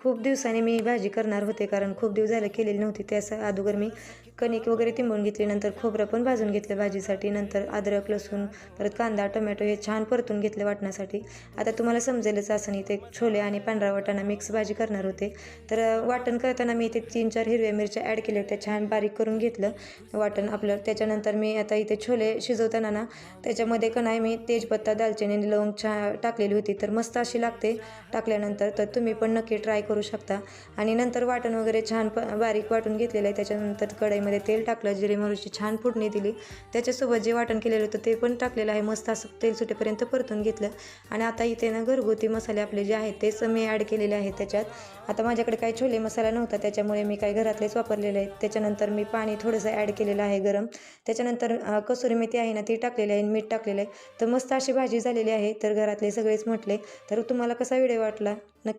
खूप दिवसांनी मी भाजी करणार होते कारण खूप दिवस झालं केलेली नव्हती. त्यास अगोदर मी कणिक वगैरे तिंबून घेतली नंतर खोबरं पण भाजून घेतलं भाजीसाठी नंतर अद्रक लसूण परत कांदा टोमॅटो हे छान परतून घेतले वाटण्यासाठी. आता तुम्हाला समजेलच असं नाही ते छोले आणि पांढरा वाटाणा मिक्स भाजी करणार होते. तर वाटण करताना मी इथे तीन चार हिरव्या मिरच्या ॲड केल्या होत्या छान बारीक करून घेतलं. वाटण आपलं त्याच्यानंतर मी आता इथे छोले शिजवताना ना त्याच्यामध्ये का नाही मी तेजपत्ता दालचिनी आणि लवंग छा टाकलेली होती. तर मस्त अशी लागते. टाकल्यानंतर तर तुम्ही पण नक्की ट्राय करू शकता. आणि नंतर वाटण वगैरे छान प बारीक वाटून घेतलेलं आहे. त्याच्यानंतर कढईमध्ये तेल टाकलं जिरे मोहरीची छान फोडणी दिली. त्याच्यासोबत जे वाटण केलेलं होतं ते पण टाकलेलं आहे. मस्त असं तेल सुटेपर्यंत परतून घेतलं. आणि आता इथे ना घरगुती मसाले आपले जे आहेत तेच मी ॲड केलेले आहेत त्याच्यात. आता माझ्याकडे काही छोले मसाला नव्हता त्याच्यामुळे मी काही घरातलेच वापरलेले आहेत. त्याच्यानंतर मी पाणी थोडंसं ॲड केलेलं आहे गरम. त्याच्यानंतर कसुरी मेथी आहे ना ती टाकलेली आहे मीठ टाकलेलं आहे. तर मस्त अशी भाजी झालेली आहे. तर घरातले सगळेच म्हटले तर तुम्हाला कसा व्हिडिओ वाटला? नक्की